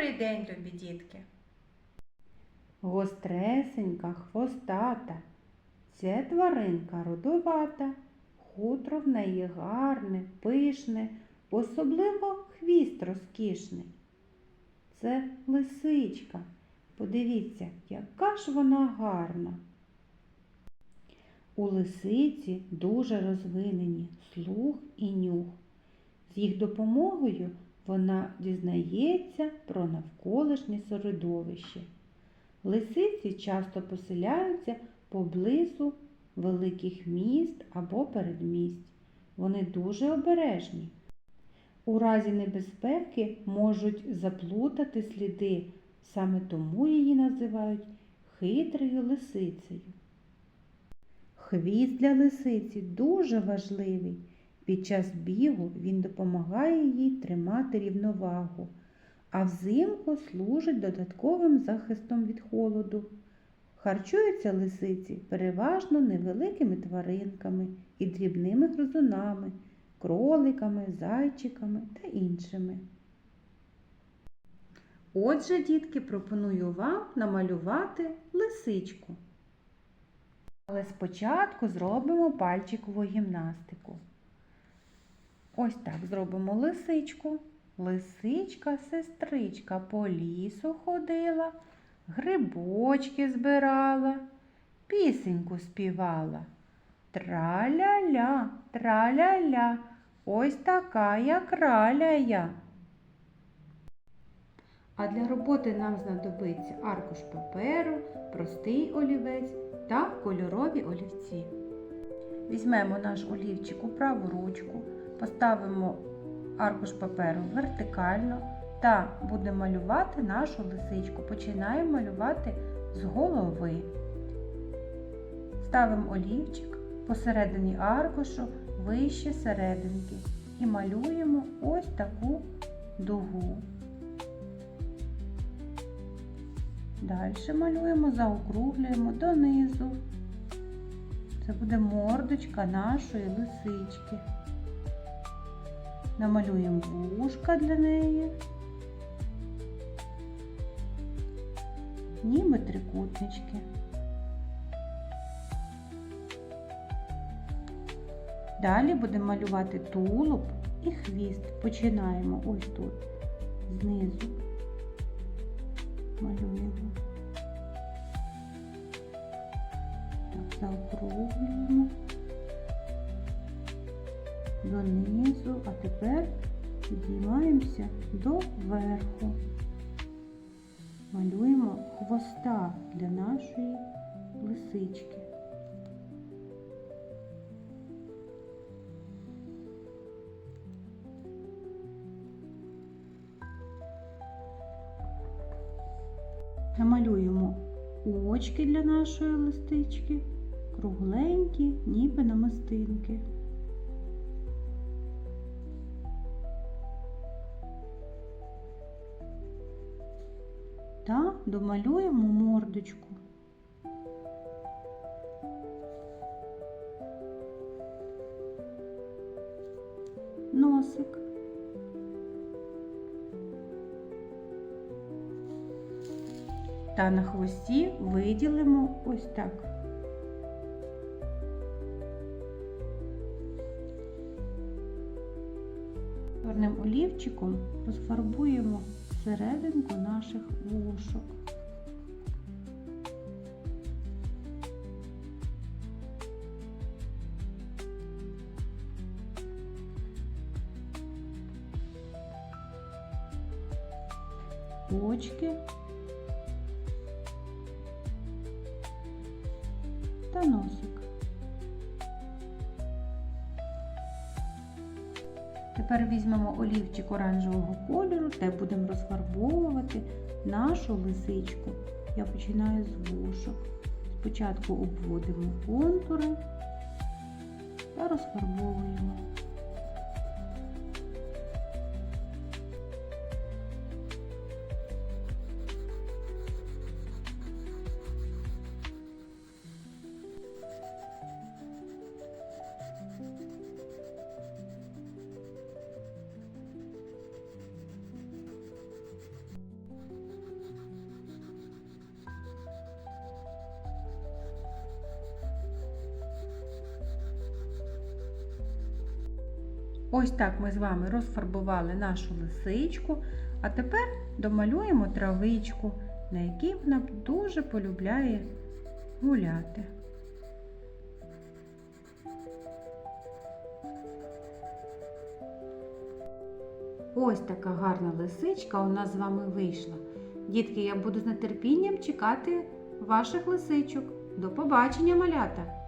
Добрий день, любі дітки! Гостресенька, хвостата, це тваринка родовата, хутро в неї гарне, пишне, особливо хвіст розкішний. Це лисичка. Подивіться, яка ж вона гарна. У лисиці дуже розвинені слух і нюх. З їх допомогою вона дізнається про навколишнє середовище. Лисиці часто поселяються поблизу великих міст або передмість. Вони дуже обережні. У разі небезпеки можуть заплутати сліди, саме тому її називають хитрою лисицею. Хвіст для лисиці дуже важливий. Під час бігу він допомагає їй тримати рівновагу, а взимку служить додатковим захистом від холоду. Харчуються лисиці переважно невеликими тваринками і дрібними гризунами, кроликами, зайчиками та іншими. Отже, дітки, пропоную вам намалювати лисичку. Але спочатку зробимо пальчикову гімнастику. Ось так зробимо лисичку. Лисичка, сестричка по лісу ходила, грибочки збирала, пісеньку співала. Траля-ля, траля-ля, ось така я краля. А для роботи нам знадобиться аркуш паперу, простий олівець та кольорові олівці. Візьмемо наш олівчик у праву ручку, поставимо аркуш паперу вертикально та будемо малювати нашу лисичку. Починаємо малювати з голови. Ставимо олівчик посередині аркушу вище серединки і малюємо ось таку дугу. Далі малюємо, заокруглюємо донизу. Це буде мордочка нашої лисички. Намалюємо вушка для неї, ніби трикутнички. Далі будемо малювати тулуб і хвіст. Починаємо ось тут, знизу. Малюємо. Так, заокруглюємо донизу, а тепер підіймаємося до верху. Малюємо хвоста для нашої лисички. Намалюємо очки для нашої листички, кругленькі, ніби намистинки. Та домалюємо мордочку. Носик. Та на хвості виділимо ось так. Чорним олівчиком розфарбуємо серединку наших вушок. Очки та носик. Тепер візьмемо олівчик оранжевого кольору та будемо розфарбовувати нашу лисичку. Я починаю з вушок. Спочатку обводимо контури та розфарбовуємо. Ось так ми з вами розфарбували нашу лисичку, а тепер домалюємо травичку, на якій вона дуже полюбляє гуляти. Ось така гарна лисичка у нас з вами вийшла. Дітки, я буду з нетерпінням чекати ваших лисичок. До побачення, малята!